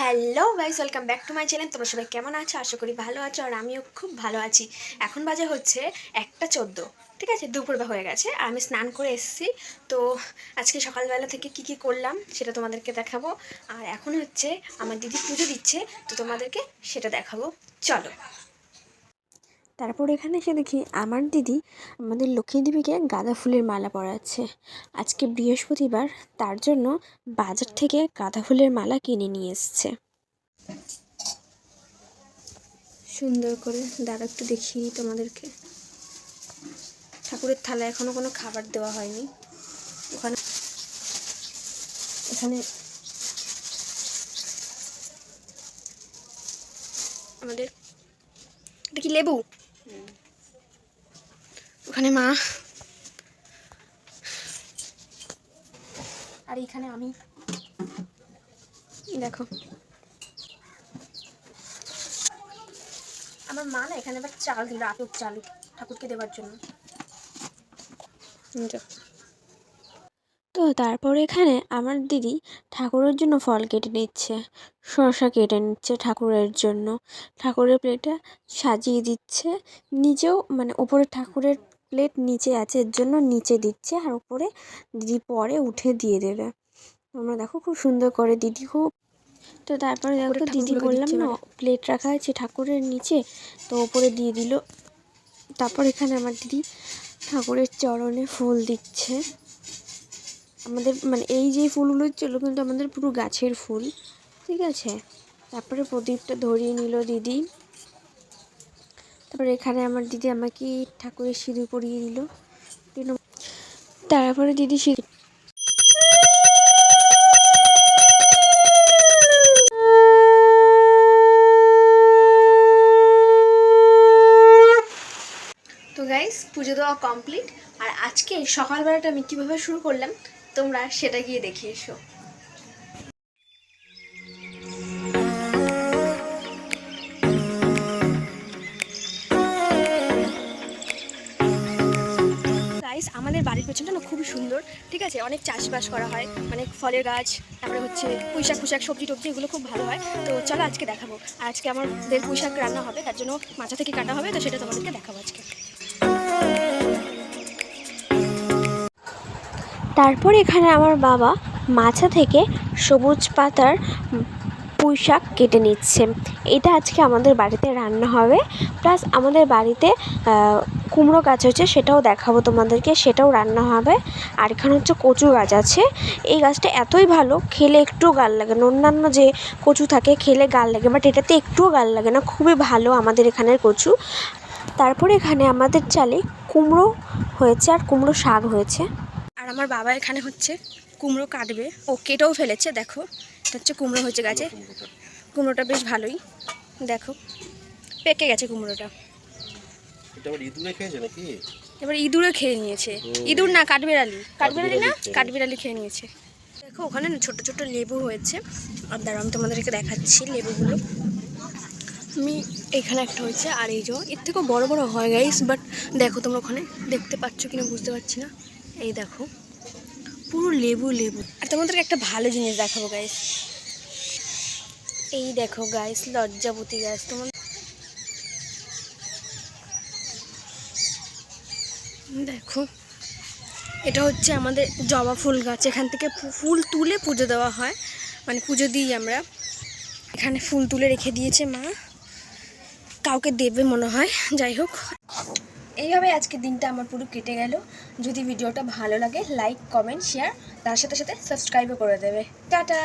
Hello vice welcome back to my channel তোমরা সবাই কেমন আছো? আশা করি ভালো আছো আর আমিও খুব ভালো আছি। এখন বাজে হচ্ছে একটা চোদ্দ, ঠিক আছে? দুপুরবেলা হয়ে গেছে। আর আমি স্নান করে এসেছি। তো আজকে সকালবেলা থেকে কি কি করলাম সেটা তোমাদেরকে দেখাবো। আর এখন হচ্ছে আমার দিদি পুজো দিচ্ছে, তো তোমাদেরকে সেটা দেখাবো। চলো। তারপর এখানে এসে দেখি আমার দিদি আমাদের লক্ষ্মী দেবীকে গাঁদা ফুলের মালা পরাচ্ছে। আজকে বৃহস্পতিবার, তার জন্য বাজার থেকে গাঁদা ফুলের মালা কিনে নিয়ে এসছে। সুন্দর করে দাঁড়া একটু দেখিয়ে তোমাদেরকে। ঠাকুরের থালা এখনও কোনো খাবার দেওয়া হয়নি। ওখানে এখানে আমাদের কি লেবু? ওখানে মা। আর এখানে আমি। দেখো। আমার মা না এখানে আবার চাল দিল আটক চাল ঠাকুরকে দেওয়ার জন্য। তো তারপর এখানে আমার দিদি ঠাকুরের জন্য ফল কেটে নিচ্ছে। শসা কেটে নিচ্ছে ঠাকুরের জন্য। ঠাকুরের প্লেটে সাজিয়ে দিচ্ছে। নিজেও মানে ওপরে ঠাকুরের প্লেট নিচে আছে এর জন্য নিচে দিচ্ছে আর ওপরে দিদি পরে উঠে দিয়ে দেবে। আমরা দেখো খুব সুন্দর করে দিদি খুব তো তারপরে দেখো দিদি বললাম না প্লেট রাখা আছে ঠাকুরের নিচে তো ওপরে দিয়ে দিল। তারপর এখানে আমার দিদি ঠাকুরের চরণে ফুল দিচ্ছে। আমাদের মানে এই যে ফুলগুলো ছিল কিন্তু আমাদের পুরো গাছের ফুল, ঠিক আছে? তারপরে প্রদীপটা ধরিয়ে নিল দিদি। তারপরে এখানে আমার দিদি আমাকে ঠাকুরের সিঁদুর পরিয়ে দিল। তারপরে দিদি সিঁদুর তো গাইস পুজো দেওয়া কমপ্লিট আর আজকে সকালবেলাটা আমি কীভাবে শুরু করলাম? তোমরা সেটা গিয়ে দেখে এসো। আমাদের বাড়ির পেছনটা না খুবই সুন্দর, ঠিক আছে? অনেক চাষবাস করা হয় মানে ফলের গাছ, তারপরে হচ্ছে পুঁইশাক পুঁশাক সবজি টবজি, এগুলো খুব ভালো হয়। তো চলো আজকে দেখাবো। আজকে আমাদের পুঁইশাক রান্না হবে, তার জন্য মাথা থেকে কাটা হবে, তো সেটা তোমাদেরকে দেখাবো আজকে। তারপর এখানে আমার বাবা মাছা থেকে সবুজ পাতার পুঁই শাক কেটে নিচ্ছে। এটা আজকে আমাদের বাড়িতে রান্না হবে। প্লাস আমাদের বাড়িতে কুমড়ো গাছ হচ্ছে সেটাও দেখাবো তোমাদেরকে, সেটাও রান্না হবে। আর এখানে হচ্ছে কচু গাছ আছে। এই গাছটা এতই ভালো, খেলে একটুও গাল লাগে না। অন্যান্য যে কচু থাকে, খেলে গাল লাগে বাট এটাতে একটুও গাল লাগে না। খুবই ভালো আমাদের এখানের কচু। তারপরে এখানে আমাদের চালে কুমড়ো হয়েছে আর কুমড়ো শাক হয়েছে। আর আমার বাবা এখানে হচ্ছে কুমড়ো কাটবে। ও কেটেও ফেলেছে দেখো। এটা হচ্ছে কুমড়ো হয়েছে গাছে। কুমড়োটা বেশ ভালোই। দেখো পেকে গেছে কুমড়োটা। এবার ইঁদুরে খেয়ে নিয়েছে। ইঁদুর না কাঠবেড়ালি। কাঠবেড়ালি না? কাঠবেড়ালি খেয়ে নিয়েছে। দেখো ওখানে না ছোট ছোট লেবু হয়েছে। আর আমি তোমাদেরকে দেখাচ্ছি লেবুগুলো। আমি এখানে একটা হয়েছে আর এই যে এর থেকেও বড় বড় হয় গাইস বাট দেখো তোমরা ওখানে দেখতে পাচ্ছ কিনা বুঝতে পারছি না। এই দেখো, পুরো লেবু লেবু। আর তোমাদেরকে একটা ভালো জিনিস দেখাবো গাইস এই দেখো গাইস লজ্জাবতী গাছ তোমার দেখো, এটা হচ্ছে আমাদের জবা ফুল গাছ। এখান থেকে ফুল তুলে পুজো দেওয়া হয়। মানে পুজো দিই আমরা। এখানে ফুল তুলে রেখে দিয়েছে মা। কাউকে দেবে মনে হয়, যাই হোক। এইভাবে আজকের দিনটা আমার পুরো কেটে গেল। যদি ভিডিওটা ভালো লাগে লাইক কমেন্ট শেয়ার তার সাথে সাথে সাবস্ক্রাইবও করে দেবে। টাটা!